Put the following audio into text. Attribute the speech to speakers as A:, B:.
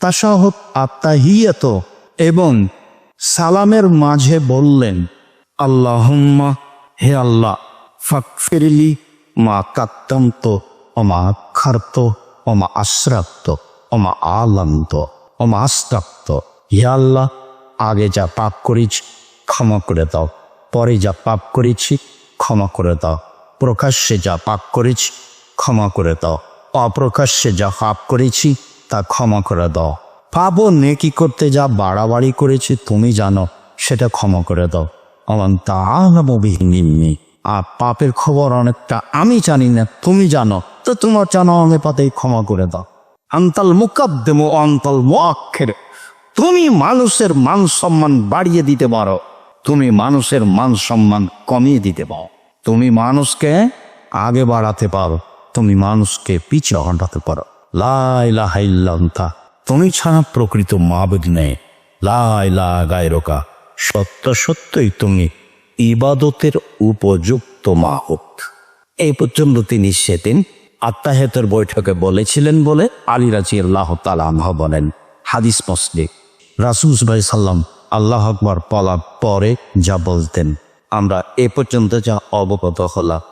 A: তাসাহত আত্মাহিয়াত এবং সালামের মাঝে বললেন, আল্লাহুম্মা, হে আল্লাহ ফাকফিরলি মা কাত্তান্ত অমা খার্ত অমা আশ্রাক্ত অমা আলান্ত অমা আস্তাক্ত হে আল্লাহ, আগে যা পাপ করেছি, ক্ষমা করে দাও। পরে যা পাপ করেছি, ক্ষমা করে দাও। প্রকাশ্যে যা পাপ করেছি, ক্ষমা করে দাও। অপ্রকাশ্যে যা পাপ করেছি তা ক্ষমা করে দাও। পাবো নেকি করতে যা বাড়াবাড়ি করেছি, তুমি জানো, সেটা ক্ষমা করে দাও। আমার তা আলামবিহীন আর পাপের খবর অনেকটা আমি জানি না, তুমি জানো, তো তোমার জানো আমি পাতেই ক্ষমা করে দাও। আন্তাল মুকাদ্দেম অন্তল মোয়াক্ষের তুমি মানুষের মান সম্মান বাড়িয়ে দিতে পারো। তুমি মানুষের মান সম্মান কমিয়ে দিতে পারো। তুমি মানুষকে আগে বাড়াতে পারো, তুমি মানুষকে পিছিয়ে হটাতে পারো। লাইলাহাইল্লান্তা তুমি ছাড়া প্রকৃত মাবুদ নেই। লাইলা গায়রকা। সত্য সত্যই তুমি ইবাদতের উপযুক্ত মাহুক এই পর্যন্ত তিনি সেদিন আত্মাহেতের বৈঠকে বলেছিলেন বলে আলী রাজি আল্লাহ তালাহ বলেন, হাদিস মসলি রাসুস ভাই সাল্লাম আল্লাহ আকবর পলার পরে যা বলতেন, আমরা এ পর্যন্ত যা অবগত হলাম।